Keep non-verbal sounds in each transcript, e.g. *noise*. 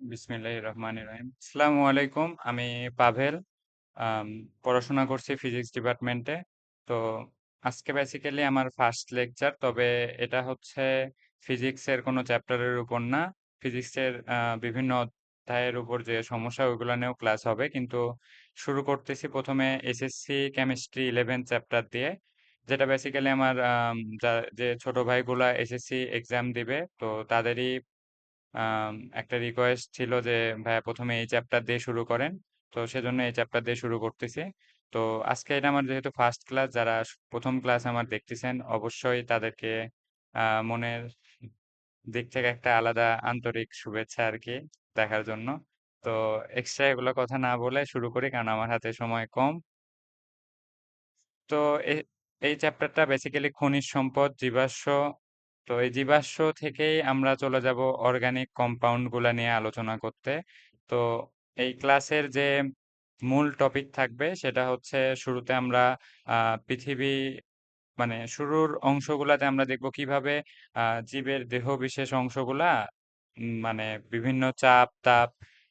বিসমিল্লাহির রহমানির রহিম। আসসালামু আলাইকুম। আমি পাভেল। পড়াশোনা করছি ফিজিক্স ডিপার্টমেন্টে। তো আজকে বেসিক্যালি আমার ফার্স্ট লেকচার। তবে এটা হচ্ছে ফিজিক্সের কোনো চ্যাপ্টারের উপর না। ফিজিক্সের বিভিন্ন অধ্যায়ের উপর যে সমস্যা, ওইগুলা নিয়েও ক্লাস হবে। কিন্তু শুরু করতেছি প্রথমে এসএসসি কেমিস্ট্রি 11 চ্যাপ্টার দিয়ে। যেটা বেসিক্যালি আমার, আম, যে ছোট ভাইগুলা এসএসসি এক্সাম দিবে, তো তাদেরই একটা রিকোয়েস্ট ছিল যে ভাইয়া প্রথমে এই চ্যাপ্টার দিয়ে শুরু করেন। তো সেজন্য এই চ্যাপ্টার দিয়ে শুরু করতেছি। তো আজকে এটা আমার যেহেতু ফার্স্ট ক্লাস যারা প্রথম ক্লাস আমার দেখতেছেন অবশ্যই তাদেরকে মনের দিক থেকে একটা আলাদা আন্তরিক শুভেচ্ছা আর কি দেখার জন্য। তো এক্সট্রা এগুলো কথা না বলে শুরু করি কারণ আমার হাতে সময় কম। তো এই চ্যাপ্টারটা বেসিক্যালি খনিজ সম্পদ, জীবাশ্ম। তো এই জীবাশ্ম থেকেই আমরা চলে যাব অর্গানিক কম্পাউন্ডগুলা নিয়ে আলোচনা করতে। তো এই ক্লাসের যে মূল টপিক থাকবে সেটা হচ্ছে শুরুতে আমরা, আ, পৃথিবী মানে শুরুর অংশগুলাতে আমরা দেখব কীভাবে, আ, জীবের দেহবিশেষ অংশগুলা, উম মানে বিভিন্ন চাপ-তাপ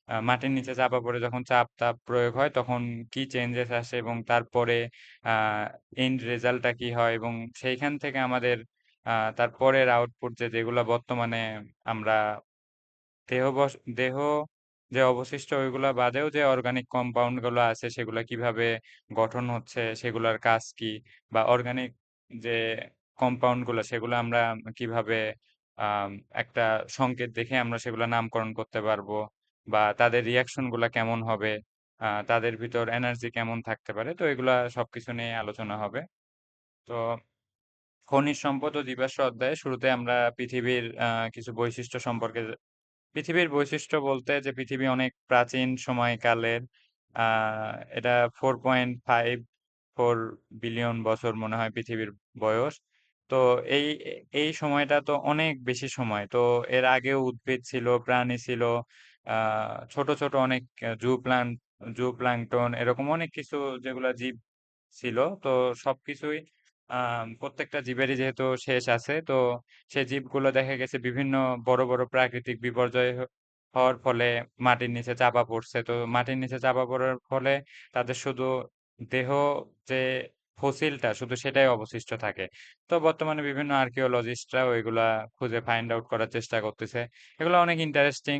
আ, মাটির নিচে চাপা পড়ে যখন চাপ-তাপ প্রয়োগ হয় তখন কি চেঞ্জেস আসে এবং তারপরে, আ এন্ড রেজাল্টটা কি হয় এবং সেইখান থেকে আমাদের তারপরের আউটপুট যে যেগুলা বর্তমানে আমরা দেহ দেহ যে অবশিষ্ট ওইগুলা বাদেও যে অর্গানিক কম্পাউন্ডগুলো আছে সেগুলা কীভাবে গঠন হচ্ছে, সেগুলার কাজ কি? বা অর্গানিক যে কম্পাউন্ডগুলা সেগুলা আমরা কীভাবে একটা সংকেত দেখে আমরা সেগুলো নামকরণ করতে পারব বা তাদের রিয়াকশনগুলা কেমন হবে? আ তাদের ভিতর এনার্জি কেমন থাকতে পারে? তো এগুলা সবকিছু নিয়ে আলোচনা হবে। তো খনিজ সম্পদ ও জীবাশ্ম অধ্যায়ে শুরুতে আমরা পৃথিবীর কিছু বৈশিষ্ট্য সম্পর্কে পৃথিবীর বৈশিষ্ট্য বলতে যে পৃথিবী অনেক প্রাচীন সময়কালের এটা 4.54 বিলিয়ন বছর মনে হয় পৃথিবীর বয়স। তো এই এই সময়টা তো অনেক বেশি সময়। তো এর আগেও উদ্ভিদ ছিল, প্রাণী ছিল, ছোট, ছোট অনেক জু প্লান জু প্লাঙ্কটন এরকম অনেক কিছু যেগুলা জীব ছিল। তো সবকিছুই প্রত্যেকটা জীবেরই যেহেতু শেষ আছে তো সে জীবগুলো দেখা গেছে বিভিন্ন বড়, বড় প্রাকৃতিক বিপর্যয় হওয়ার ফলে মাটির নিচে চাপা পড়ছে। তো মাটির নিচে চাপা পড়ার ফলে তাদের শুধু দেহ যে ফসিলটা শুধু সেটাই অবশিষ্ট থাকে। তো বর্তমানে বিভিন্ন আর্কিওলজিস্টরা ওইগুলা খুঁজে ফাইন্ড আউট করার চেষ্টা করতেছে। এগুলো অনেক ইন্টারেস্টিং।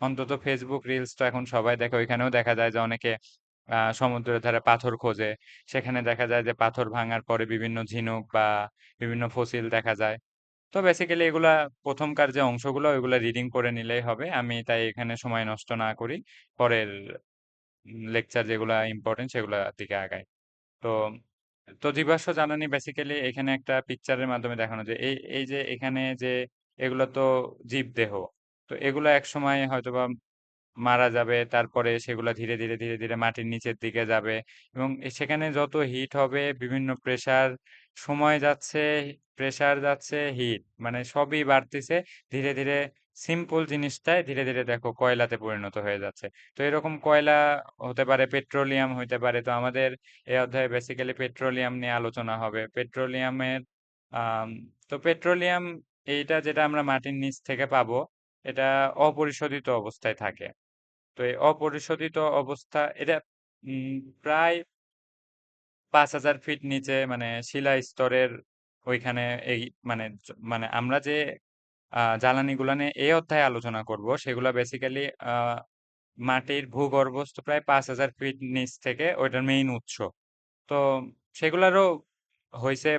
অন্তত ফেসবুক রিলস তো এখন সবাই দেখে। ওইখানেও দেখা যায় যে অনেকে আ সমুদ্রের ধারে পাথর খোঁজে। সেখানে দেখা যায় যে পাথর ভাঙার পরে বিভিন্ন ঝিনুক বা বিভিন্ন ফসিল দেখা যায়। তো বেসিক্যালি এগুলা ১ম কার যে অংশগুলো ওইগুলা রিডিং করে নিলেই হবে। আমি তাই এখানে সময় নষ্ট না করি। পরের লেকচার যেগুলা ইম্পর্টেন্ট সেগুলার দিকে আগাই। তো, তো জীবাশ্ম জ্বালানি বেসিক্যালি এখানে একটা পিকচারের মাধ্যমে দেখানো যায়। এই, এই যে এখানে যে এগুলো তো জীবদেহ। তো এগুলো এগুলা একসময় হয়তোবা মারা যাবে। তারপরে সেগুলো ধীরে, ধীরে, ধীরে, ধীরে মাটির নিচের দিকে যাবে এবং সেখানে যত হিট হবে বিভিন্ন প্রেশার, সময় যাচ্ছে, প্রেশার যাচ্ছে, হিট মানে সবই বাড়তেছে ধীরে, ধীরে সিম্পল জিনিসটাই ধীরে, ধীরে দেখো কয়লাতে পরিণত হয়ে যাচ্ছে। তো এরকম কয়লা হতে পারে, পেট্রোলিয়াম হইতে পারে। তো আমাদের এই অধ্যায়ে বেসিক্যালি পেট্রোলিয়াম নিয়ে আলোচনা হবে। পেট্রোলিয়ামের তো পেট্রোলিয়াম এইটা যেটা আমরা মাটির নিচ থেকে পাবো, এটা অপরিশোধিত অবস্থায় থাকে। তো এই অপরিশোধিত অবস্থা এটা প্রায় ৫,০০০ ফিট নিচে মানে শিলা স্তরের ওইখানে এই মানে মানে আমরা যে জ্বালানিগুলা নিয়ে এই অধ্যায়ে আলোচনা করব সেগুলা বেসিক্যালি মাটির ভূগর্ভস্থ প্রায় ৫,০০০ ফিট নিচ থেকে ওইটার মেইন উৎস। তো সেগুলারও হয়েছে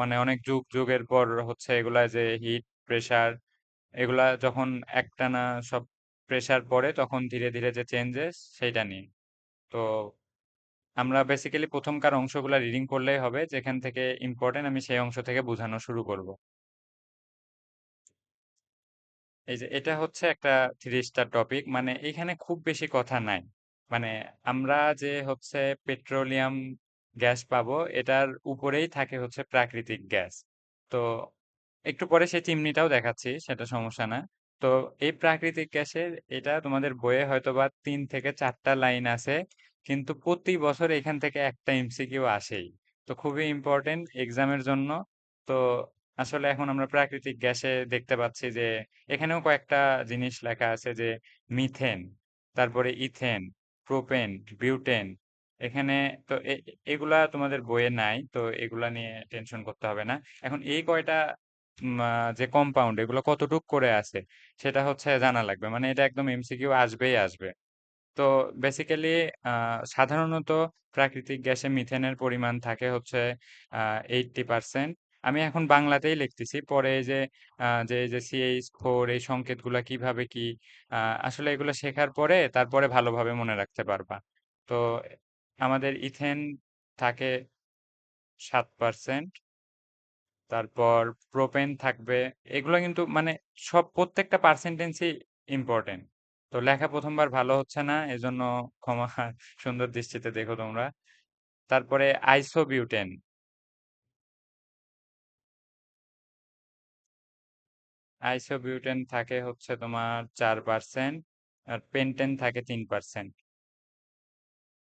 মানে অনেক যুগ, যুগের পর হচ্ছে এগুলা যে হিট, প্রেশার এগুলা যখন একটানা সব প্রেশার পড়ে তখন ধীরে, ধীরে যে চেঞ্জেস সেইটা নিয়ে। তো আমরা বেসিক্যালি ১ম কার অংশগুলা রিডিং করলেই হবে। যেখান থেকে ইম্পোর্টেন্ট আমি সেই অংশ থেকে বুঝানো শুরু করব। এই যে এটা হচ্ছে একটা 3 স্টার টপিক। মানে এখানে খুব বেশি কথা নাই। মানে আমরা যে হচ্ছে পেট্রোলিয়াম গ্যাস পাবো এটার উপরেই থাকে হচ্ছে প্রাকৃতিক গ্যাস। তো একটু পরে সেই চিমনিটাও দেখাচ্ছি সেটা সমস্যা না। তো এই প্রাকৃতিক গ্যাসের এটা তোমাদের বইয়ে হয়তোবা তিন থেকে চারটা লাইন আছে। কিন্তু প্রতি বছর এখান থেকে একটা এমসিকিউ আসেই। তো খুবই ইম্পর্টেন্ট এক্সামের জন্য। তো আসলে এখন আমরা প্রাকৃতিক গ্যাসে দেখতে পাচ্ছি যে, এখানেও কয়েকটা জিনিস লেখা আছে যে, মিথেন, তারপরে ইথেন, প্রোপেন, বিউটেন এখানে তো এগুলা তোমাদের বইয়ে নাই তো এগুলা নিয়ে টেনশন করতে হবে না এখন এই কয়টা যে কম্পাউন্ড এগুলো কতটুক করে আছে, সেটা হচ্ছে জানা লাগবে। মানে এটা একদম এমসিকিউ আসবেই আসবে। তো বেসিক্যালি সাধারণত প্রাকৃতিক গ্যাসে মিথেনের পরিমাণ থাকে হচ্ছে এইটটি পার্সেন্ট আমি এখন বাংলাতেই লিখতেছি। পরে যে যে যে সিএইচ ফোর এই সংকেতগুলা কীভাবে কি আসলে এগুলো শেখার পরে তারপরে ভালোভাবে মনে রাখতে পারবা। তো আমাদের ইথেন থাকে সাত পার্সেন্ট তারপর প্রোপেন থাকবে, এগুলো কিন্তু মানে সব প্রত্যেকটা পার্সেন্টেন্সই ইম্পর্টেন্ট তো লেখা প্রথমবার ভালো হচ্ছে না, এজন্য ক্ষমা *laughs* সুন্দর দৃষ্টিতে দেখো তোমরা। তারপরে আইসোবিউটেন আইসোবিউটেন থাকে হচ্ছে তোমার চার পার্সেন্ট আর পেন্টেন থাকে তিন পার্সেন্ট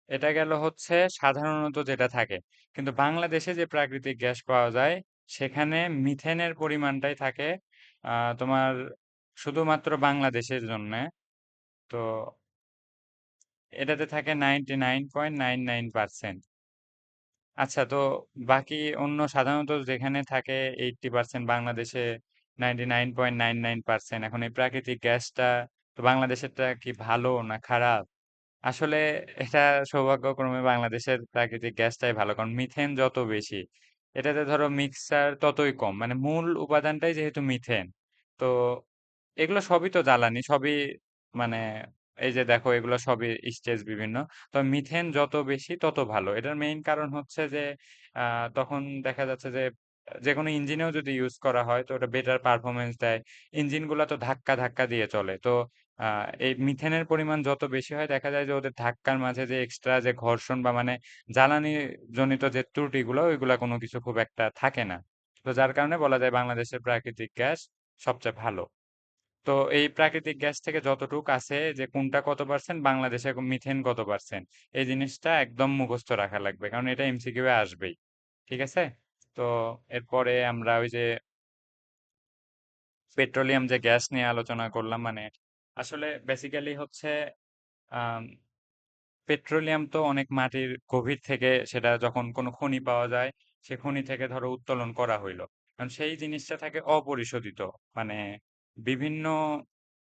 এটা গেল হচ্ছে সাধারণত যেটা থাকে। কিন্তু বাংলাদেশে যে প্রাকৃতিক গ্যাস পাওয়া যায় সেখানে মিথেনের পরিমাণটাই থাকে। তোমার শুধুমাত্র বাংলাদেশের জন্য। তো এটাতে থাকে ninety nine point nine nine percent আচ্ছা তো বাকি অন্য সাধারণত যেখানে থাকে এইটটি পার্সেন্ট বাংলাদেশে ninety nine point nine nine percent এখন এই প্রাকৃতিক গ্যাসটা, তো বাংলাদেশেরটা কি ভালো না খারাপ? আসলে এটা সৌভাগ্যক্রমে বাংলাদেশের প্রাকৃতিক গ্যাসটাই ভালো। কারণ মিথেন যত বেশি এটাতে ধরো মিক্সার ততই কম। মানে মূল উপাদানটাই যেহেতু মিথেন তো এগুলো সবই তো জ্বালানি সবই মানে এই যে দেখো এগুলো সবই স্টেজ বিভিন্ন। তো মিথেন যত বেশি তত ভালো। এটার মেইন কারণ হচ্ছে যে আহ, তখন দেখা যাচ্ছে যে যে কোনো ইঞ্জিনেও যদি ইউজ করা হয় তো ওটা বেটার পারফরমেন্স দেয়। ইঞ্জিনগুলো তো ধাক্কা ধাক্কা দিয়ে চলে। তো আহ, এই মিথেনের পরিমাণ যত বেশি হয় দেখা যায় যে ওদের ধাক্কার মাঝে যে এক্সট্রা যে ঘর্ষণ বা মানে জ্বালানি জনিত যে ত্রুটিগুলো ওইগুলা কোনো কিছু খুব একটা থাকে না। তো যার কারণে বলা যায় বাংলাদেশের প্রাকৃতিক গ্যাস সবচেয়ে ভালো। তো এই প্রাকৃতিক গ্যাস থেকে যতটুক আছে যে কোনটা কত পার্সেন্ট বাংলাদেশে মিথেন কত পার্সেন্ট এই জিনিসটা একদম মুখস্থ রাখা লাগবে। কারণ এটা এমসিকিউ এ আসবেই। ঠিক আছে? তো এরপরে আমরা ওই যে পেট্রোলিয়াম যে গ্যাস নিয়ে আলোচনা করলাম মানে আসলে বেসিক্যালি হচ্ছে পেট্রোলিয়াম তো অনেক মাটির গভীর থেকে সেটা যখন কোনো খনি পাওয়া যায়, সে খনি থেকে ধরো উত্তোলন করা হইল। কারণ সেই জিনিসটা থাকে অপরিশোধিত। মানে বিভিন্ন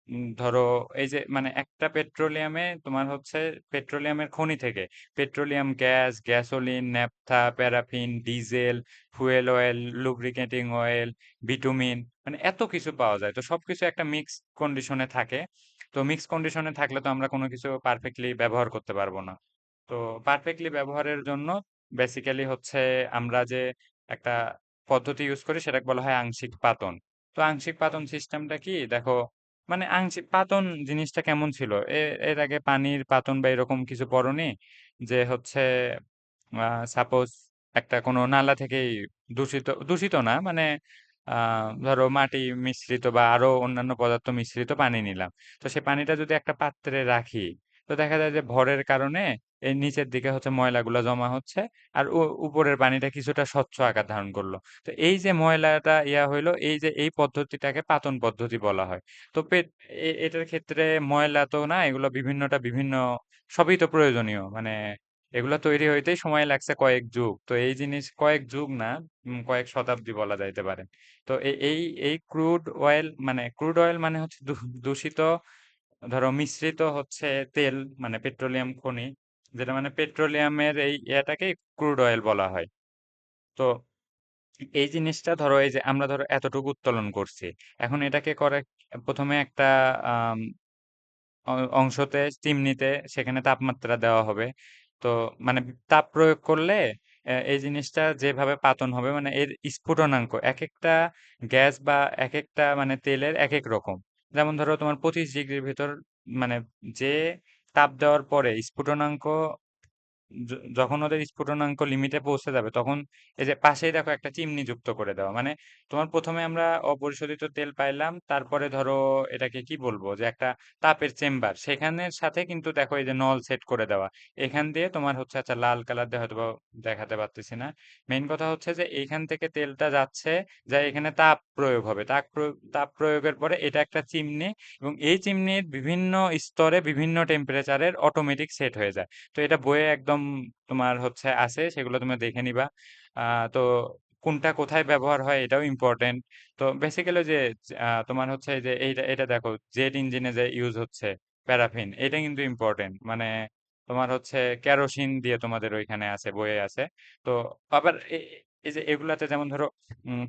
উম, ধরো এই যে মানে একটা পেট্রোলিয়ামে তোমার হচ্ছে পেট্রোলিয়ামের খনি থেকে petroleum gas gasoline naphtha paraffin diesel fuel oil lubricating oil bitumen মানে এত কিছু পাওয়া যায়। তো সবকিছু একটা মিক্স কন্ডিশনে থাকে। তো মিক্স কন্ডিশনে থাকলে তো আমরা কোনো কিছু পারফেক্টলি ব্যবহার করতে পারব না। তো পারফেক্টলি ব্যবহারের জন্য বেসিক্যালি হচ্ছে আমরা যে একটা পদ্ধতি ইউজ করি সেটাকে বলা হয় আংশিক পাতন। তো আংশিক পাতন সিস্টেমটা কি? দেখো মানে আংশি পাতন জিনিসটা কেমন ছিল? এ- এর আগে পানির পাতন বা এরকম কিছু পড়োনি? যে হচ্ছে সাপোজ একটা কোনো নালা থেকেই দূষিত দূষিত না মানে ধরো মাটি মিশ্রিত বা আরও অন্যান্য পদার্থ মিশ্রিত পানি নিলাম। তো সেই পানিটা যদি একটা পাত্রে রাখি তো দেখা যায় যে ভরের কারণে এই নিচের দিকে হচ্ছে ময়লাগুলো জমা হচ্ছে আর উপরের পানিটা কিছুটা স্বচ্ছ আকার ধারণ করল। তো এই যে ময়লাটা ইয়া হইল, এই যে এই পদ্ধতিটাকে পাতন পদ্ধতি বলা হয়। তো পেট এটার ক্ষেত্রে ময়লা তো না, এগুলো বিভিন্নটা বিভিন্ন, সবই তো প্রয়োজনীয়। মানে এগুলো তৈরি হইতেই সময় লাগছে কয়েক যুগ। তো এই জিনিস কয়েক যুগ না কয়েক শতাব্দী বলা যাইতে পারে। তো এই এই ক্রুড অয়েল মানে ক্রুড অয়েল মানে হচ্ছে দূষিত ধরো মিশ্রিত হচ্ছে তেল মানে পেট্রোলিয়াম খনি, যেটা মানে পেট্রোলিয়ামের এই ইয়েটাকেই ক্রুড অয়েল বলা হয়। তো এই জিনিসটা ধরো এই যে আমরা ধরো এতটুকু উত্তোলন করছি, এখন এটাকে করে প্রথমে একটা অংশতে চিমনিতে সেখানে তাপমাত্রা দেওয়া হবে। তো মানে তাপ প্রয়োগ করলে এই জিনিসটা যেভাবে পাতন হবে মানে এর স্ফুটনাঙ্ক এক একটা গ্যাস বা এক একটা মানে তেলের এক এক রকম। যেমন ধরো তোমার পঁচিশ ডিগ্রির ভিতর মানে যে তাপ দেওয়ার পরে স্ফুটনাঙ্ক যখন ওদের স্ফুটনাঙ্ক লিমিটে পৌঁছে যাবে, তখন এই যে পাশেই দেখো একটা চিমনি যুক্ত করে দেওয়া মানে তোমার প্রথমে আমরা অপরিশোধিত তেল পাইলাম, তারপরে ধরো এটাকে কি বলব যে একটা তাপের চেম্বার, সেখানের সাথে কিন্তু দেখো এই যে নল সেট করে দেওয়া, এখান দিয়ে তোমার হচ্ছে আচ্ছা লাল কালার দিয়ে হয়তো দেখাতে পারতেছি না মেইন কথা হচ্ছে যে এইখান থেকে তেলটা যাচ্ছে, যা এখানে তাপ প্রয়োগ হবে, তাপ তাপ প্রয়োগের পরে এটা একটা চিমনি এবং এই চিমনির বিভিন্ন স্তরে বিভিন্ন টেম্পারেচারের অটোমেটিক সেট হয়ে যায়, তো এটা বইয়ে একদম তোমার হচ্ছে আছে, সেগুলো তুমি দেখে নিবা। তো কোনটা কোথায় ব্যবহার হয় এটাও ইম্পর্টেন্ট তো বেসিক্যালি যে তোমার হচ্ছে যে, এইটা, এটা দেখো জেট ইঞ্জিনে যে ইউজ হচ্ছে প্যারাফিন এটা কিন্তু ইম্পর্টেন্ট মানে তোমার হচ্ছে কেরোসিন দিয়ে তোমাদের ওইখানে আছে বইয়ে আছে। তো আবার এই যে এগুলাতে যেমন ধরো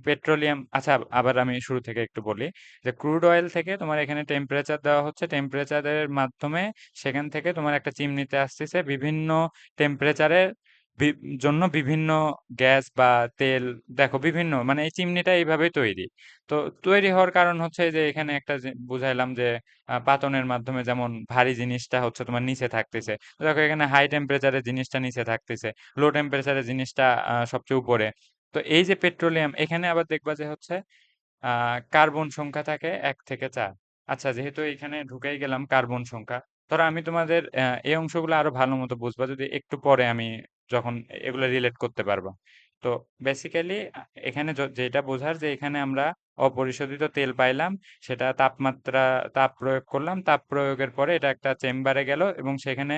পেট্রোলিয়াম আচ্ছা আবার আমি শুরু থেকে একটু বলি যে ক্রুড অয়েল থেকে তোমার এখানে টেম্পারেচার দেওয়া হচ্ছে। টেম্পারেচারের মাধ্যমে সেখান থেকে তোমার একটা চিমনিতে আসতেছে। বিভিন্ন টেম্পারেচারের জন্য বিভিন্ন গ্যাস বা তেল, দেখো বিভিন্ন মানে এই চিমনিটা এইভাবেই তৈরি। তো তৈরি হওয়ার কারণ হচ্ছে যে, এখানে একটা বুঝাইলাম যে পাতনের মাধ্যমে যেমন ভারী জিনিসটা হচ্ছে তোমার নিচে থাকতেছে। দেখো এখানে হাই টেম্পারেচারের জিনিসটা নিচে থাকতেছে লো টেম্পারেচারের জিনিসটা সবচেয়ে উপরে। তো এই যে পেট্রোলিয়াম এখানে আবার দেখবা যে হচ্ছে কার্বন সংখ্যা থাকে এক থেকে চার। আচ্ছা যেহেতু এখানে ঢুকেই গেলাম কার্বন সংখ্যা, ধরো আমি তোমাদের এই অংশগুলো আরও ভালো মতো বুঝবা। যদি একটু পরে আমি যখন এগুলো রিলেট করতে পারবা। তো বেসিক্যালি এখানে যেটা বোঝার যে এখানে আমরা অপরিশোধিত তেল পাইলাম, সেটা তাপমাত্রা, তাপ প্রয়োগ করলাম, তাপ প্রয়োগের পরে এটা একটা চেম্বারে গেল এবং সেখানে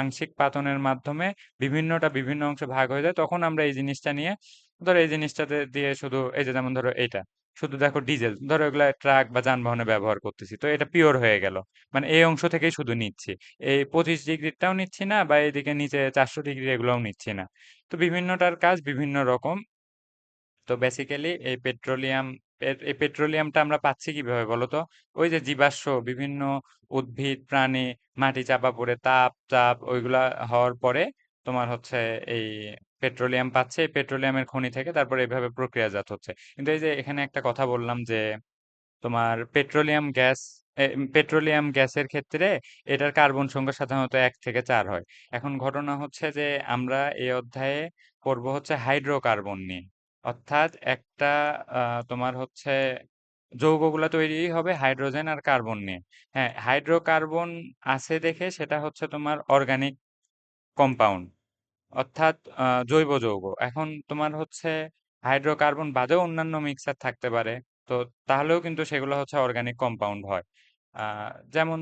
আংশিক পাতনের মাধ্যমে বিভিন্নটা বিভিন্ন অংশে ভাগ হয়ে যায়। তখন আমরা এই জিনিসটা নিয়ে, ধরো এই জিনিসটাতে দিয়ে শুধু, এই যে যেমন ধরো এইটা। শুধু দেখো ডিজেল ধরো এগুলা ট্রাক বা যানবাহনে ব্যবহার করতেছি, তো এটা পিওর হয়ে গেল। মানে এই অংশ থেকেই শুধু নিচ্ছি। এই পঁচিশ ডিগ্রিটাও নিচ্ছি না বা এইদিকে নিচে চারশো ডিগ্রি এগুলোও নিচ্ছি না। তো বিভিন্নটার কাজ বিভিন্ন রকম। তো বেসিক্যালি এই পেট্রোলিয়াম এই পেট্রোলিয়ামটা আমরা পাচ্ছি কীভাবে বলো তো ওই যে জীবাশ্ম, বিভিন্ন উদ্ভিদ, প্রাণী, মাটি চাপা পড়ে, তাপ, চাপ, ওইগুলা হওয়ার পরে তোমার হচ্ছে এই পেট্রোলিয়াম পাচ্ছে, এই পেট্রোলিয়ামের খনি থেকে তারপরে এইভাবে প্রক্রিয়াজাত হচ্ছে। কিন্তু এই যে এখানে একটা কথা বললাম যে, তোমার পেট্রোলিয়াম গ্যাস পেট্রোলিয়াম গ্যাসের ক্ষেত্রে এটার কার্বন সংখ্যা সাধারণত এক থেকে চার হয়। এখন ঘটনা হচ্ছে যে, আমরা এই অধ্যায়ে পড়ব হচ্ছে হাইড্রোকার্বন নিয়ে। অর্থাৎ একটা তোমার হচ্ছে যৌগগুলা তৈরি হবে হাইড্রোজেন আর কার্বন নিয়ে। হ্যাঁ হাইড্রোকার্বন আছে দেখে সেটা হচ্ছে তোমার অর্গানিক কম্পাউন্ড। অর্থাৎ জৈব যৌগ। এখন তোমার হচ্ছে হাইড্রোকার্বন বাদেও অন্যান্য মিক্সার থাকতে পারে। তো তাহলেও কিন্তু সেগুলো হচ্ছে অর্গানিক কম্পাউন্ড হয়। যেমন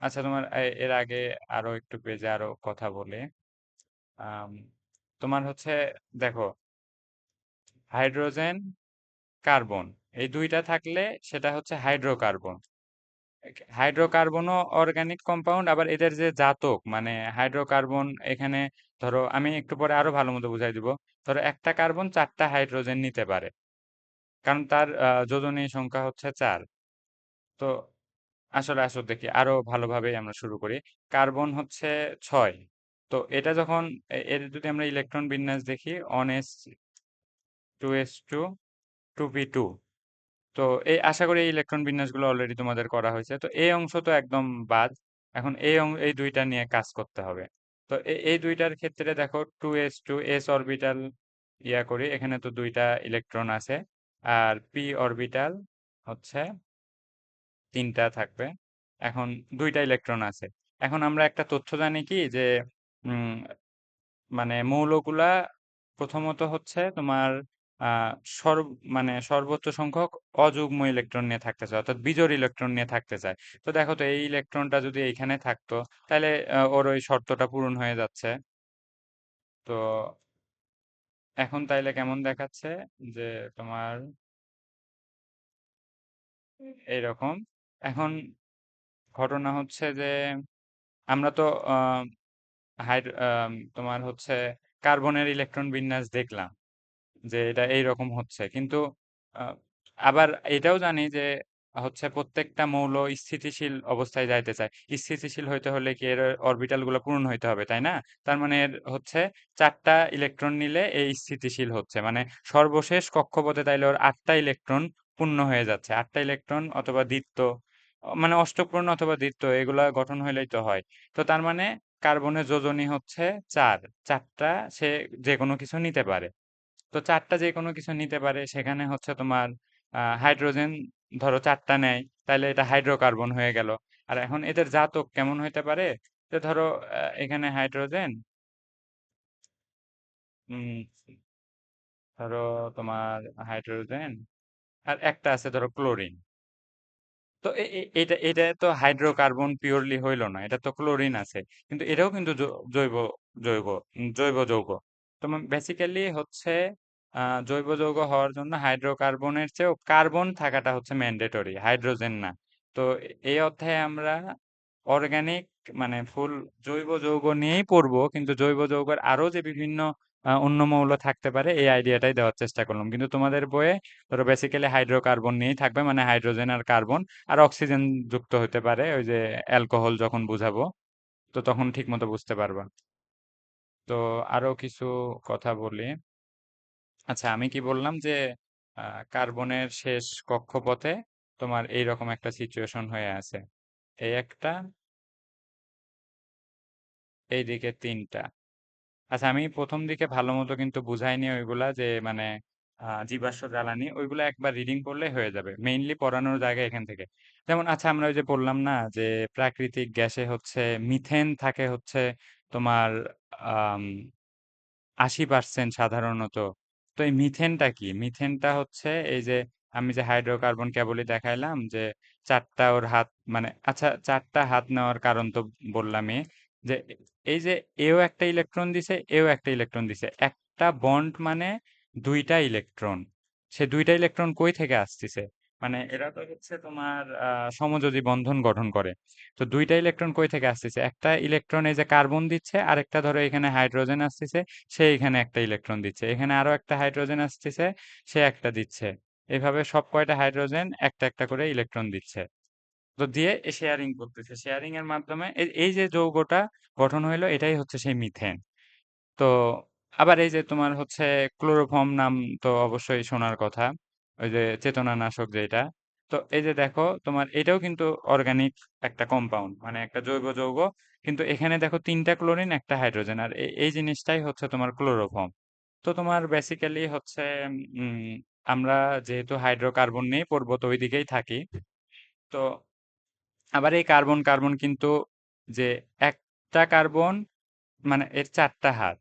আচ্ছা তোমার এর আগে আরও একটু পেজে আরও কথা বলে। তোমার হচ্ছে, দেখো, হাইড্রোজেন, কার্বন, এই দুইটা থাকলে সেটা হচ্ছে হাইড্রোকার্বন। হাইড্রোকার্বনও অর্গানিক কম্পাউন্ড আবার এদের যে জাতক মানে হাইড্রোকার্বন এখানে ধরো আমি একটু পরে আরও ভালো মতো বুঝাই দিব। ধরো একটা কার্বন চারটা হাইড্রোজেন নিতে পারে। কারণ তার যোজনী সংখ্যা হচ্ছে চার। তো আসলে আসলে দেখি আরও ভালোভাবে আমরা শুরু করি। কার্বন হচ্ছে ছয়। তো এটা যখন এর যদি আমরা ইলেকট্রন বিন্যাস দেখি one s two s two two p two তো এই, আশা করি এই ইলেকট্রন বিন্যাসগুলো অলরেডি তোমাদের করা হয়েছে। তো এই অংশ তো একদম বাদ। এখন এই এই দুইটা নিয়ে কাজ করতে হবে। তো এই দুইটার ক্ষেত্রে দেখো two s two s orbital ইয়া করি, এখানে তো দুইটা ইলেকট্রন আছে। আর পি অরবিটাল হচ্ছে তিনটা থাকবে। এখন দুইটা ইলেকট্রন আছে। এখন আমরা একটা তথ্য জানি কি যে মানে মৌলগুলা প্রথমত হচ্ছে তোমার আহ সর্ব মানে সর্বোচ্চ সংখ্যক অযুগ্ম ইলেকট্রন নিয়ে থাকতে চায়, অর্থাৎ বিজোড় ইলেকট্রন নিয়ে থাকতে চায়। তো দেখো তো, এই ইলেকট্রনটা যদি এইখানে থাকতো, তাহলে ওর ওই শর্তটা পূরণ হয়ে যাচ্ছে। তো এখন তাইলে কেমন দেখাচ্ছে যে তোমার এইরকম। এখন ঘটনা হচ্ছে যে আমরা তো আহ তোমার হচ্ছে কার্বনের ইলেকট্রন বিন্যাস দেখলাম। যে এটা এইরকম হচ্ছে। কিন্তু আবার এটাও জানি যে, হচ্ছে প্রত্যেকটা মৌল স্থিতিশীল অবস্থায় যাইতে চায়। স্থিতিশীল হইতে হলে কি এর অরবিটালগুলো পূরণ হইতে হবে, তাই না? তার মানে এর হচ্ছে চারটা ইলেকট্রন নিলে এই স্থিতিশীল হচ্ছে। মানে সর্বশেষ কক্ষপথে তাইলে ওর আটটা ইলেকট্রন পূর্ণ হয়ে যাচ্ছে। আটটা ইলেকট্রন অথবা দ্বিত্ব মানে অষ্টপূর্ণ অথবা দ্বিত্ব, এগুলা গঠন হইলেই তো হয়। তো তার মানে কার্বনের যোজনী হচ্ছে চার। চারটা সে যে কোনো কিছু নিতে পারে। তো চারটা যে কোনো কিছু নিতে পারে। সেখানে হচ্ছে তোমার হাইড্রোজেন ধরো চারটা নেয় তাহলে এটা হাইড্রোকার্বন হয়ে গেল। আর এখন এদের জাতক কেমন হইতে পারে? যে ধরো এখানে হাইড্রোজেন ধরো তোমার হাইড্রোজেন আর একটা আছে ধরো ক্লোরিন। তো এটা এটা তো হাইড্রোকার্বন পিওরলি হইল না, এটা তো ক্লোরিন আছে। কিন্তু এটাও কিন্তু জৈব জৈব জৈব যৌগ। তো বেসিক্যালি হচ্ছে আহ, জৈব যৌগ হওয়ার জন্য হাইড্রোকার্বনের চেয়েও কার্বন থাকাটা হচ্ছে ম্যান্ডেটরি হাইড্রোজেন না। তো এই অধ্যায়ে আমরা অর্গানিক মানে ফুল জৈব যৌগ নিয়েই পড়ব কিন্তু জৈব যৌগের আরও যে বিভিন্ন অন্য মৌল থাকতে পারে এই আইডিয়াটাই দেওয়ার চেষ্টা করলাম। কিন্তু তোমাদের বইয়ে ধরো বেসিক্যালি হাইড্রোকার্বন নিয়েই থাকবে মানে হাইড্রোজেন আর কার্বন আর অক্সিজেন যুক্ত হতে পারে ওই যে অ্যালকোহল যখন বুঝাবো তো তখন ঠিক মতো বুঝতে পারবা। তো আরও কিছু কথা বলি। আচ্ছা আমি কি বললাম যে কার্বনের শেষ কক্ষপথে তোমার এইরকম একটা সিচুয়েশন হয়ে আছে। এই একটা এইদিকে তিনটা। আচ্ছা আমি প্রথম দিকে ভালো মতো কিন্তু বুঝাইনি ওইগুলা যে মানে জীবাশ্ম জ্বালানি, ওইগুলা একবার রিডিং করলে হয়ে যাবে মেইনলি পড়ানোর জায়গা এখান থেকে। যেমন আচ্ছা আমরা ওই যে বললাম না যে, প্রাকৃতিক গ্যাসে হচ্ছে মিথেন থাকে হচ্ছে তোমার আশি পার্সেন্ট সাধারণত। তো এই মিথেনটা কি? মিথেনটা হচ্ছে এই যে আমি যে হাইড্রোকার্বন কেবলই দেখাইলাম যে চারটা ওর হাত মানে আচ্ছা চারটা হাত নেওয়ার কারণ তো বললামই যে এই যে এও একটা ইলেকট্রন দিছে, এও একটা ইলেকট্রন দিছে। একটা বন্ড মানে দুইটা ইলেকট্রন। সে দুইটা ইলেকট্রন কই থেকে আসতেছে? মানে এরা তো হচ্ছে তোমার আহ সমযোজী বন্ধন গঠন করে। তো দুইটা ইলেকট্রন কই থেকে আসতেছে? একটা ইলেকট্রন এই যে কার্বন দিচ্ছে, আরেকটা ধরো এখানে হাইড্রোজেন আসতেছে, সে এখানে একটা ইলেকট্রন দিচ্ছে। এখানে আরও একটা হাইড্রোজেন আসতেছে, সে একটা দিচ্ছে। এভাবে সব কয়টা হাইড্রোজেন একটা একটা করে ইলেকট্রন দিচ্ছে। তো দিয়ে শেয়ারিং করতেছে। শেয়ারিং এর মাধ্যমে এই এই যে যৌগটা গঠন হইল, এটাই হচ্ছে সেই মিথেন তো আবার এই যে তোমার হচ্ছে ক্লোরোফর্ম নাম তো অবশ্যই শোনার কথা। ওই যে চেতনানাশক যেটা তো এই যে দেখো তোমার এটাও কিন্তু অর্গানিক একটা কম্পাউন্ড মানে একটা জৈব যৌগ। কিন্তু এখানে দেখো তিনটা ক্লোরিন একটা হাইড্রোজেন আর এই জিনিসটাই হচ্ছে তোমার ক্লোরোফর্ম তো তোমার বেসিক্যালি হচ্ছে আমরা যেহেতু হাইড্রোকার্বন নিয়ে পড়ব তো থাকি। তো আবার এই কার্বন কার্বন কিন্তু যে একটা কার্বন মানে এর চারটা হাত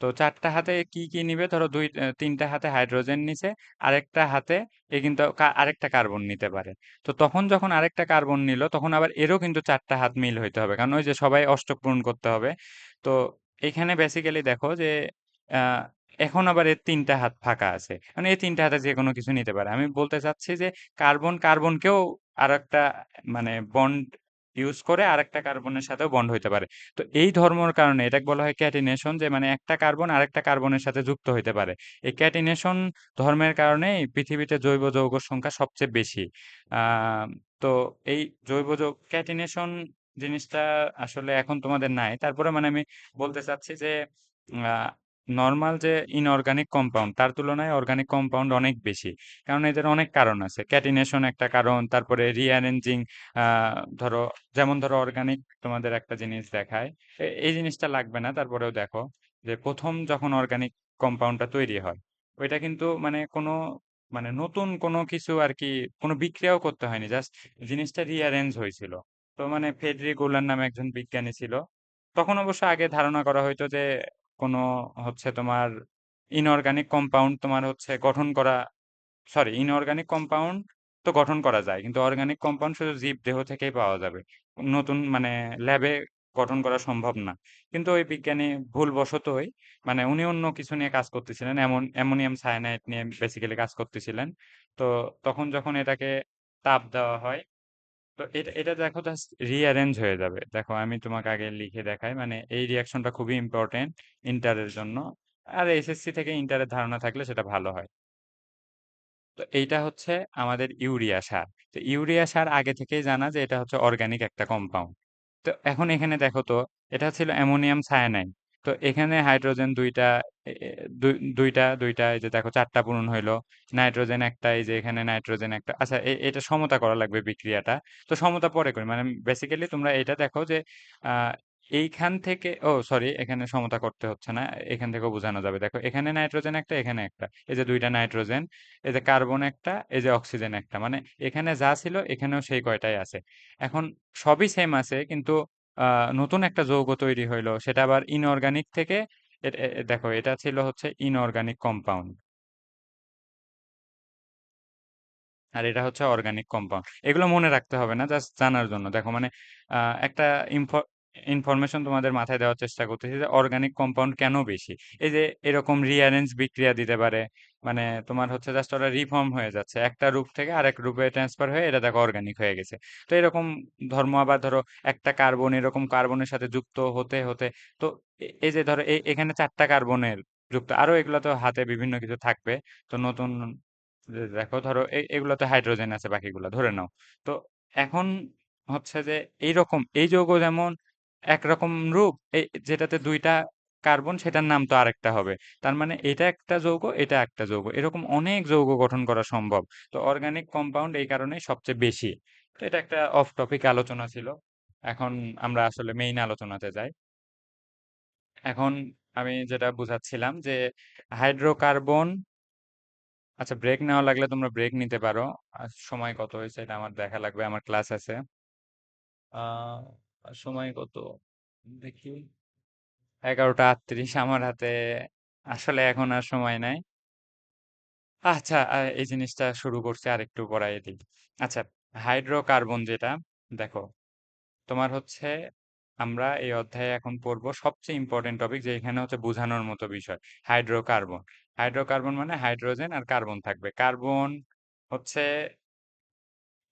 তো চারটা হাতে কি কি নিবে? ধরো দুই তিনটা হাতে হাইড্রোজেন নিছে আরেকটা হাতে এ কিন্তু আরেকটা কার্বন নিতে পারে। তো তখন যখন আরেকটা কার্বন নিল তখন আবার এরও কিন্তু চারটা হাত মিল হইতে হবে। কারণ ওই যে সবাই অষ্টক পূরণ করতে হবে। তো এখানে বেসিক্যালি দেখো যে আহ, এখন আবার এর তিনটা হাত ফাঁকা আছে। মানে এই তিনটা হাতে যে কোনো কিছু নিতে পারে। আমি বলতে চাচ্ছি যে কার্বন কার্বনকেও আর একটা মানে বন্ড ইউজ করে আরেকটা কার্বনের সাথেও বন্ড হইতে পারে। তো এই ধর্মর কারণে এটাকে বলা হয় ক্যাটিনেশন যে মানে একটা কার্বন আরেকটা কার্বনের সাথে যুক্ত হইতে পারে। এই ক্যাটিনেশন ধর্মের কারণেই পৃথিবীতে জৈব যৌগের সংখ্যা সবচেয়ে বেশি। তো এই জৈব যৌগ ক্যাটিনেশন জিনিসটা আসলে এখন তোমাদের নাই। তারপরে মানে আমি বলতে চাচ্ছি যে নর্মাল যে ইনঅর্গানিক কম্পাউন্ড তার তুলনায় অর্গানিক কম্পাউন্ড অনেক বেশি। কারণ এদের অনেক কারণ আছে। ক্যাটিনেশন একটা কারণ, তারপরে রিঅ্যারেঞ্জিং ধরো, যেমন ধরো অর্গানিক তোমাদের একটা জিনিস দেখায়। এই জিনিসটা লাগবে না, তারপরেও দেখো যে প্রথম যখন অর্গানিক কম্পাউন্ডটা তৈরি হয়, ওইটা কিন্তু মানে কোনো মানে নতুন কোনো কিছু আর কি, কোনো বিক্রিয়াও করতে হয়নি জাস্ট জিনিসটা রিঅ্যারেঞ্জ হয়েছিল। তো মানে ফেডরিক উলার নামে একজন বিজ্ঞানী ছিল। তখন অবশ্য আগে ধারণা করা হয়তো যে কোনো হচ্ছে তোমার ইনঅর্গানিক কম্পাউন্ড তোমার হচ্ছে গঠন করা সরি ইনঅর্গানিক কম্পাউন্ড তো গঠন করা যায়। কিন্তু অর্গানিক কম্পাউন্ড শুধু জীব দেহ থেকেই পাওয়া যাবে। নতুন মানে ল্যাবে গঠন করা সম্ভব না। কিন্তু ওই বিজ্ঞানী ভুলবশতই মানে উনি অন্য কিছু নিয়ে কাজ করতেছিলেন, এমন, অ্যামোনিয়াম সায়ানাইড নিয়ে বেসিক্যালি কাজ করতেছিলেন। তো তখন যখন এটাকে তাপ দেওয়া হয় তো এটা এটা দেখো জাস্ট রিঅ্যারেঞ্জ হয়ে যাবে। দেখো আমি তোমাকে আগে লিখে দেখাই মানে এই রিয়াকশনটা খুবই ইম্পর্টেন্ট ইন্টারের জন্য। আর এসএসসি থেকে ইন্টারের ধারণা থাকলে সেটা ভালো হয়। তো এইটা হচ্ছে আমাদের ইউরিয়া সার। তো ইউরিয়া সার আগে থেকেই জানা যে এটা হচ্ছে অর্গানিক একটা কম্পাউন্ড তো এখন এখানে দেখো তো, এটা ছিল অ্যামোনিয়াম সায়ানাইড তো এখানে হাইড্রোজেন দুইটা দুইটা দুইটা এই যে দেখো চারটা পূরণ হইল। নাইট্রোজেন একটা, এই যে এখানে নাইট্রোজেন একটা আচ্ছা এটা সমতা করা লাগবে বিক্রিয়াটা। তো সমতা পরে করি মানে বেসিক্যালি তোমরা এটা দেখো যে এইখান থেকে, ও সরি এখানে সমতা করতে হচ্ছে না, এখান থেকেও বোঝানো যাবে। দেখো এখানে নাইট্রোজেন একটা, এখানে একটা। এই যে দুইটা নাইট্রোজেন, এই যে কার্বন একটা, এই যে অক্সিজেন একটা। মানে এখানে যা ছিল, এখানেও সেই কয়টাই আছে। এখন সবই সেম আছে, কিন্তু নতুন একটা যৌগ তৈরি হইল। সেটা আবার ইনঅর্গানিক থেকে দেখো এটা ছিল হচ্ছে ইনঅর্গানিক কম্পাউন্ড আর এটা হচ্ছে অর্গানিক কম্পাউন্ড এগুলো মনে রাখতে হবে না জাস্ট জানার জন্য। দেখো মানে একটা ইনফরমেশন তোমাদের মাথায় দেওয়ার চেষ্টা করতেছি যে অর্গানিক কম্পাউন্ড কেন বেশি? এই যে এরকম রিঅ্যারেঞ্জ বিক্রিয়া দিতে পারে মানে তোমার হচ্ছে জাস্ট ওরা রিফর্ম হয়ে যাচ্ছে। একটা রূপ থেকে আরেক রূপে ট্রান্সফার হয়ে এটা দেখো অর্গানিক হয়ে গেছে। তো এরকম ধর্ম আবার ধরো একটা কার্বন এরকম কার্বনের সাথে যুক্ত হতে হতে, তো এই যে ধরো এখানে চারটা কার্বনের যুক্ত, আরও এগুলো তো হাতে বিভিন্ন কিছু থাকবে। তো নতুন দেখো ধরো এই এগুলোতে হাইড্রোজেন আছে বাকিগুলো, ধরে নাও। তো এখন হচ্ছে যে এইরকম, এই যৌগ যেমন একরকম রূপ এই যেটাতে দুইটা কার্বন সেটার নাম তো আরেকটা হবে। তার মানে এটা একটা যৌগ, এটা একটা যৌগ। এরকম অনেক যৌগ গঠন করা সম্ভব। তো অর্গানিক কম্পাউন্ড এই কারণে সবচেয়ে বেশি। তো এটা একটা অফ টপিক আলোচনা ছিল। এখন আমরা আসলে মেইন আলোচনাতে যাই। এখন আমি যেটা বুঝাচ্ছিলাম যে হাইড্রোকার্বন আচ্ছা ব্রেক নেওয়া লাগলে তোমরা ব্রেক নিতে পারো। সময় কত হয়েছে এটা আমার দেখা লাগবে, আমার ক্লাস আছে। সময় কত দেখি। এগারোটা আটত্রিশ আমার হাতে আসলে এখন আর সময় নাই। আচ্ছা এই জিনিসটা শুরু করছে আর একটু পড়াই দিই। আচ্ছা হাইড্রোকার্বন যেটা দেখো তোমার হচ্ছে আমরা এই অধ্যায়ে এখন পড়ব সবচেয়ে ইম্পর্টেন্ট টপিক যে এখানে হচ্ছে বোঝানোর মতো বিষয় হাইড্রোকার্বন। হাইড্রোকার্বন মানে হাইড্রোজেন আর কার্বন থাকবে। কার্বন হচ্ছে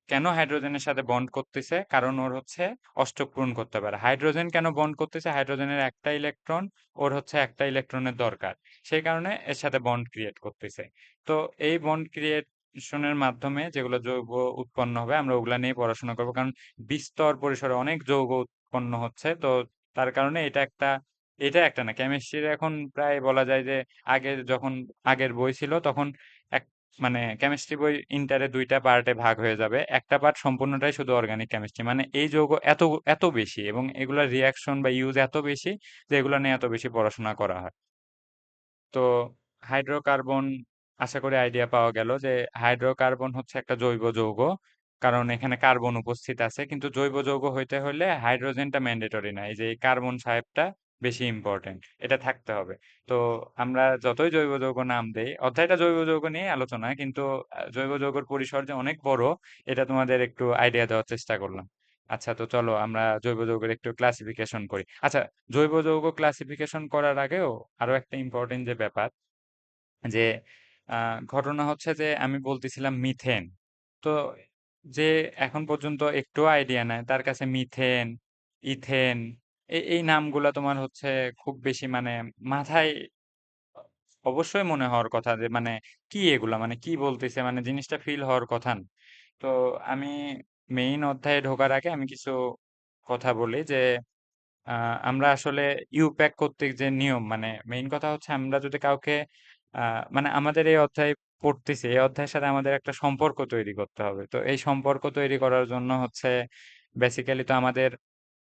কেন হাইড্রোজেনের সাথে বন্ড করতেছে? কারণ ওর হচ্ছে অষ্টক পূরণ করতে পারে। হাইড্রোজেন কেন বন্ড করতেছে? হাইড্রোজেনের একটা ইলেকট্রন ওর হচ্ছে একটা ইলেকট্রনের দরকার। সেই কারণে এর সাথে বন্ড ক্রিয়েট করতেছে। তো এই বন্ড ক্রিয়েশনের মাধ্যমে যেগুলো যৌগ উৎপন্ন হবে, আমরা ওগুলা নিয়ে পড়াশোনা করব। কারণ বিস্তর পরিসরে অনেক যৌগ উৎপন্ন হচ্ছে। তো তার কারণে এটা একটা এটা একটা না। কেমিস্ট্রির এখন প্রায় বলা যায় যে আগে যখন আগের বই ছিল, তখন মানে কেমিস্ট্রি বই ইন্টারে দুইটা পার্টে ভাগ হয়ে যাবে। একটা পার্ট সম্পূর্ণটাই শুধু অর্গানিক কেমিস্ট্রি মানে এই যৌগ এত এত বেশি এবং এগুলোর রিয়াকশন বা ইউজ এত বেশি যে এগুলো নিয়ে এত বেশি পড়াশোনা করা হয়। তো হাইড্রোকার্বন আশা করি আইডিয়া পাওয়া গেল যে হাইড্রোকার্বন হচ্ছে একটা জৈব যৌগ। কারণ এখানে কার্বন উপস্থিত আছে। কিন্তু জৈব যৌগ হইতে হলে হাইড্রোজেনটা ম্যান্ডেটরি না। এই যে কার্বন সাহেবটা বেশি ইম্পর্টেন্ট এটা থাকতে হবে। তো আমরা যতই জৈব যৌগ নাম দেই অধ্যায়টা জৈব যৌগ নিয়ে আলোচনা, কিন্তু জৈব যৌগের পরিসর যে অনেক বড়, এটা তোমাদের একটু আইডিয়া দেওয়ার চেষ্টা করলাম। আচ্ছা তো চলো আমরা জৈব যৌগের একটু ক্লাসিফিকেশন করি। আচ্ছা জৈব যৌগ ক্লাসিফিকেশন করার আগেও আরও একটা ইম্পর্টেন্ট যে ব্যাপার, যে ঘটনা হচ্ছে যে, আমি বলতেছিলাম মিথেন তো যে এখন পর্যন্ত একটু আইডিয়া নাই, তার কাছে মিথেন ইথেন এই এই নামগুলা তোমার হচ্ছে খুব বেশি মানে মাথায় অবশ্যই মনে হওয়ার কথা যে মানে কি এগুলা? মানে কি বলতেছে? মানে জিনিসটা ফিল হওয়ার কথা না। তো আমি মেইন অধ্যায়ে ঢোকার আগে আমি কিছু কথা বলি যে আমরা আসলে ইউপ্যাক কর্তৃক যে নিয়ম মানে মেইন কথা হচ্ছে আমরা যদি কাউকে মানে আমাদের এই অধ্যায় পড়তেছি, এই অধ্যায়ের সাথে আমাদের একটা সম্পর্ক তৈরি করতে হবে। তো এই সম্পর্ক তৈরি করার জন্য হচ্ছে বেসিক্যালি তো আমাদের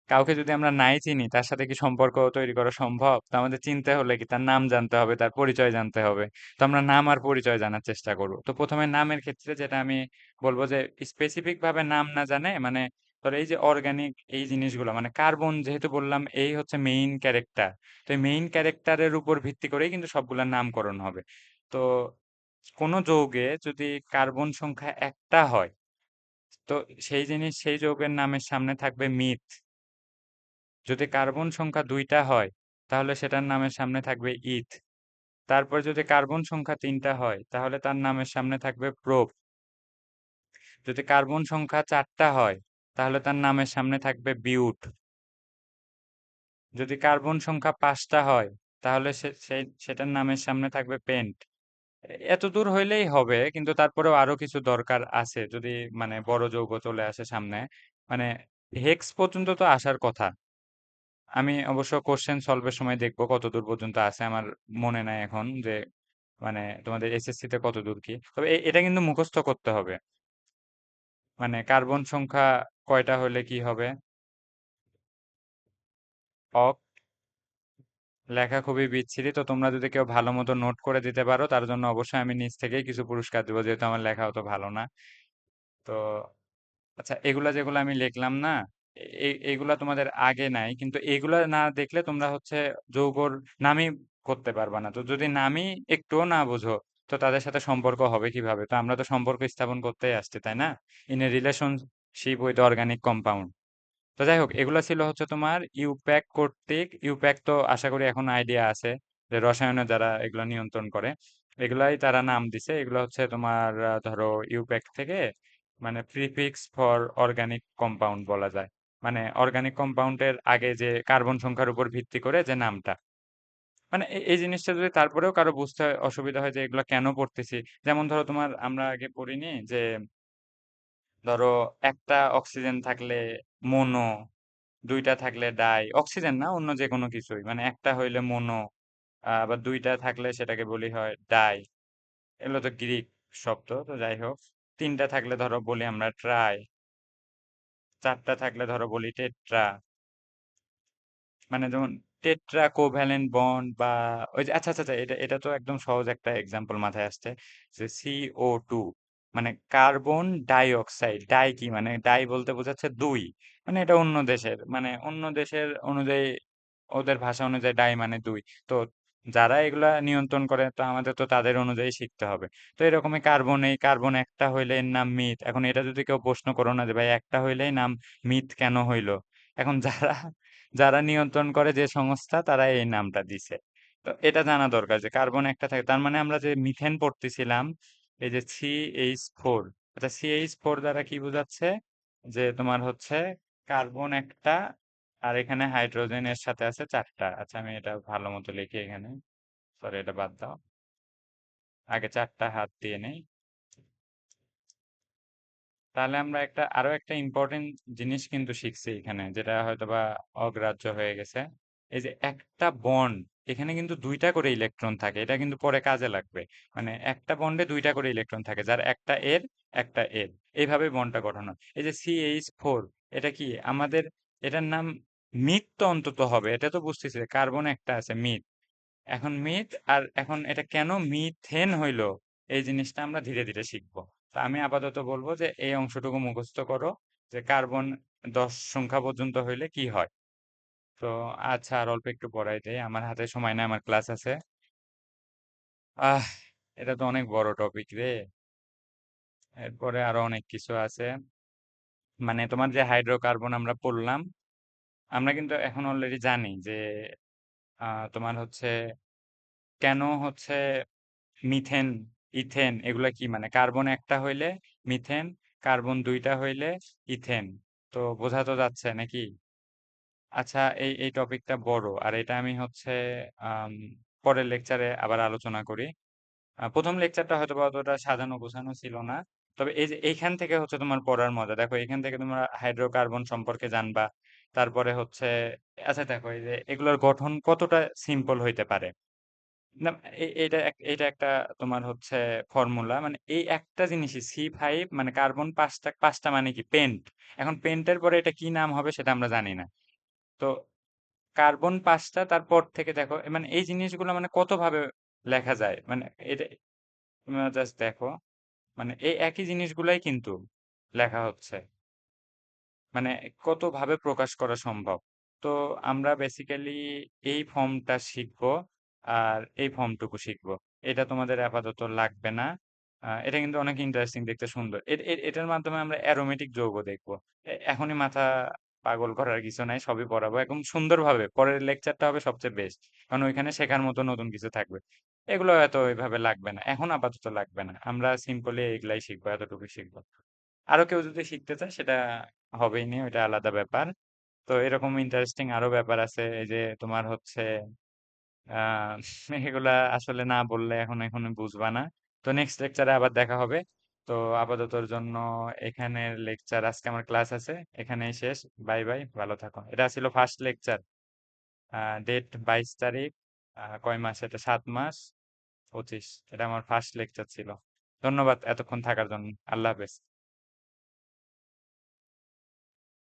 কাউকে যদি আমরা নাই চিনি, তার সাথে কি সম্পর্ক তৈরি করা সম্ভব? তো আমাদের চিনতে হলে কি তার নাম জানতে হবে, তার পরিচয় জানতে হবে। তো আমরা নাম আর পরিচয় জানার চেষ্টা করব। তো প্রথমে নামের ক্ষেত্রে যেটা আমি বলব যে স্পেসিফিক ভাবে নাম না জানে মানে ধর এই যে অর্গানিক এই জিনিসগুলো মানে কার্বন যেহেতু বললাম, এই হচ্ছে মেইন ক্যারেক্টার তো এই মেইন ক্যারেক্টারের উপর ভিত্তি করেই কিন্তু সবগুলোর নামকরণ হবে। তো কোনো যৌগে যদি কার্বন সংখ্যা একটা হয়, তো সেই জিনিস, সেই যৌগের নামের সামনে থাকবে মিথ যদি কার্বন সংখ্যা দুইটা হয়, তাহলে সেটার নামের সামনে থাকবে ইথ। তারপর যদি কার্বন সংখ্যা তিনটা হয়, তাহলে তার নামের সামনে থাকবে প্রোপ যদি কার্বন সংখ্যা চারটা হয়, তাহলে তার নামের সামনে থাকবে বিউট। যদি কার্বন সংখ্যা পাঁচটা হয়, তাহলে সেটার নামের সামনে থাকবে পেন্ট। এত দূর হইলেই হবে, কিন্তু তারপরেও আরও কিছু দরকার আছে যদি মানে বড় যৌগ চলে আসে সামনে। মানে হেক্স পর্যন্ত তো আসার কথা। আমি অবশ্য কোশ্চেন সলভের সময় দেখব কত দূর পর্যন্ত আছে আমার মনে নাই এখন যে মানে তোমাদের এসএসসি তে কত দূর কি। তবে এটা কিন্তু মুখস্থ করতে হবে। মানে কার্বন সংখ্যা কয়টা হলে কি হবে? অক। লেখা খুবই বিচ্ছিরি, তো তোমরা যদি কেউ ভালো মতো নোট করে দিতে পারো, তার জন্য অবশ্যই আমি নিজ থেকেই কিছু পুরস্কার দেবো, যেহেতু আমার লেখা অত ভালো না। তো আচ্ছা এগুলা যেগুলো আমি লিখলাম না এ- এগুলা তোমাদের আগে নাই। কিন্তু এগুলা না দেখলে তোমরা হচ্ছে যৌগর নামই করতে পারবা না। তো যদি নামই একটুও না বুঝো, তো তাদের সাথে সম্পর্ক হবে কীভাবে? তো আমরা তো সম্পর্ক স্থাপন করতেই আসছি, তাই না? In a relationship with organic compound তো যাই হোক, এগুলো ছিল হচ্ছে তোমার ইউপ্যাক কর্তৃক। ইউপ্যাক তো আশা করি এখন আইডিয়া আছে যে রসায়নে যারা এগুলো নিয়ন্ত্রণ করে, এগুলাই তারা নাম দিছে। এগুলো হচ্ছে তোমার ধরো ইউপ্যাক থেকে মানে প্রিফিক্স ফর অর্গানিক কম্পাউন্ড বলা যায়। মানে অর্গানিক কম্পাউন্ডের আগে যে কার্বন সংখ্যার উপর ভিত্তি করে যে নামটা। মানে এই জিনিসটা যদি তারপরেও কারও বুঝতে অসুবিধা হয় যে এগুলো কেন পড়তেছি? যেমন ধরো তোমার আমরা আগে পড়িনি যে ধরো একটা অক্সিজেন থাকলে মোনো দুইটা থাকলে ডাই অক্সিজেন না, অন্য যে কোনো কিছুই। মানে একটা হইলে মোনো আবার দুইটা থাকলে সেটাকে বলি হয় ডাই এগুলো তো গ্রিক শব্দ, তো যাই হোক। তিনটা থাকলে ধরো বলি আমরা ট্রাই চারটা থাকলে ধরো বলি টেট্রা। মানে যেমন টেট্রা কোভ্যালেন্ট বন্ড বা ওই যে আচ্ছা আচ্ছা আচ্ছা, এটা এটা তো একদম সহজ একটা এক্সাম্পল মাথায় আসছে যে সিও টু মানে কার্বন ডাই অক্সাইড ডাই কি? মানে ডাই বলতে বোঝাচ্ছে দুই। মানে এটা অন্য দেশের মানে অন্য দেশের অনুযায়ী ওদের ভাষা অনুযায়ী ডাই মানে দুই। তো যারা এগুলা নিয়ন্ত্রণ করে, তো আমাদের তো তাদের অনুযায়ী শিখতে হবে। তো এরকমই কার্বন এই কার্বন একটা হইলে এর নাম মিথ এখন এটা যদি কেউ প্রশ্ন করো না যে, ভাই, একটা হইলেই নাম মিথ কেন হইল? এখন *laughs* যারা যারা নিয়ন্ত্রণ করে যে সংস্থা, তারা এই নামটা দিছে। তো এটা জানা দরকার যে কার্বন একটা থাকে। তার মানে আমরা যে মিথেন পড়তেছিলাম, এই যে সি এইচ ফোর আচ্ছা সি এইচ ফোর দ্বারা কি বোঝাচ্ছে? যে তোমার হচ্ছে কার্বন একটা আর এখানে হাইড্রোজেনের সাথে আছে চারটা। আচ্ছা আমি এটা ভালো মতো লিখি এখানে। সরি এটা বাদ দাও। আগে চারটা হাত দিয়ে নেই। তাহলে আমরা একটা, আরও একটা ইম্পর্টেন্ট জিনিস কিন্তু শিখছি এখানে, যেটা হয়তো বা অগ্রাহ্য হয়ে গেছে। এই যে একটা বন্ড এখানে কিন্তু দুইটা করে ইলেকট্রন থাকে, এটা কিন্তু পরে কাজে লাগবে। মানে একটা বন্ডে দুইটা করে ইলেকট্রন থাকে, যার একটা এর একটা এর। এইভাবে বন্ডটা গঠন হয়। এই যে সি এইচ ফোর এটা কি? আমাদের, এটার নাম মিথ তো অন্তত হবে, এটা তো বুঝতেছি কার্বন একটা আছে, মিথ। এখন মিথ আর এখন এটা কেন মিথেন হইল? এই জিনিসটা আমরা ধীরে ধীরে শিখব। তো আমি আপাতত বলব যে এই অংশটুকু মুখস্থ করো যে কার্বন দশ সংখ্যা পর্যন্ত হইলে কি হয়। তো আচ্ছা আর অল্প একটু পড়াই দেয় আমার হাতে সময় নাই, আমার ক্লাস আছে। আহ, এটা তো অনেক বড় টপিক রে। এরপরে আরও অনেক কিছু আছে। মানে তোমার যে হাইড্রোকার্বন আমরা পড়লাম আমরা কিন্তু এখন অলরেডি জানি যে তোমার হচ্ছে কেন হচ্ছে মিথেন, ইথেন এগুলা কি? মানে কার্বন একটা হইলে মিথেন, কার্বন দুইটা হইলে ইথেন। তো বোঝা তো যাচ্ছে নাকি? আচ্ছা এই এই টপিকটা বড়। আর এটা আমি হচ্ছে পরের লেকচারে আবার আলোচনা করি। প্রথম লেকচারটা হয়তো অতটা সাজানো গোছানো ছিল না। তবে এই যে, এইখান থেকে হচ্ছে তোমার পড়ার মজা। দেখো, এখান থেকে তোমরা হাইড্রোকার্বন সম্পর্কে জানবা। তারপরে হচ্ছে আচ্ছা দেখো যে এগুলোর গঠন কতটা সিম্পল হইতে পারে? না এটা এটা একটা তোমার হচ্ছে ফর্মুলা মানে এই একটা জিনিসই সি ফাইভ মানে কার্বন পাঁচটা পাঁচটা মানে কি পেন্ট এখন পেন্টের পরে এটা কি নাম হবে সেটা আমরা জানি না। তো কার্বন পাঁচটা তারপর থেকে দেখো মানে এই জিনিসগুলো মানে কত ভাবে লেখা যায়? মানে এটা জাস্ট দেখো মানে এই একই জিনিসগুলাই কিন্তু লেখা হচ্ছে। মানে কত ভাবে প্রকাশ করা সম্ভব? তো আমরা বেসিক্যালি এই ফর্মটা শিখব আর এই ফর্মটুকু শিখব। এটা তোমাদের আপাতত লাগবে না। এটা কিন্তু অনেক ইন্টারেস্টিং দেখতে সুন্দর। এটার মাধ্যমে আমরা অ্যারোমেটিক যৌগ দেখব। এখনই মাথা পাগল করার কিছু নাই, সবই পড়াবো। একদম সুন্দরভাবে, পরের লেকচারটা হবে সবচেয়ে বেস্ট কারণ ওইখানে শেখার মতো নতুন কিছু থাকবে। এগুলো এত ওইভাবে লাগবে না, এখন আপাতত লাগবে না। আমরা সিম্পলি এগুলাই শিখব এতটুকু শিখব। আরও কেউ যদি শিখতে চায়, সেটা হবেই নি, ওইটা আলাদা ব্যাপার। তো এরকম ইন্টারেস্টিং আরও ব্যাপার আছে, এই যে তোমার হচ্ছে আহ এগুলা আসলে না বললে এখন এখন বুঝবা না। তো নেক্সট লেকচারে আবার দেখা হবে। তো আপাততর জন্য এখানের লেকচার আজকে আমার ক্লাস আছে, এখানেই শেষ। বাই বাই ভালো থাকো। এটা ছিল ফার্স্ট লেকচার ডেট বাইশ তারিখ কয় মাস এটা? সাত মাস? পঁচিশ। এটা আমার ফার্স্ট লেকচার ছিল। ধন্যবাদ এতক্ষণ থাকার জন্য। আল্লাহ হাফেজ।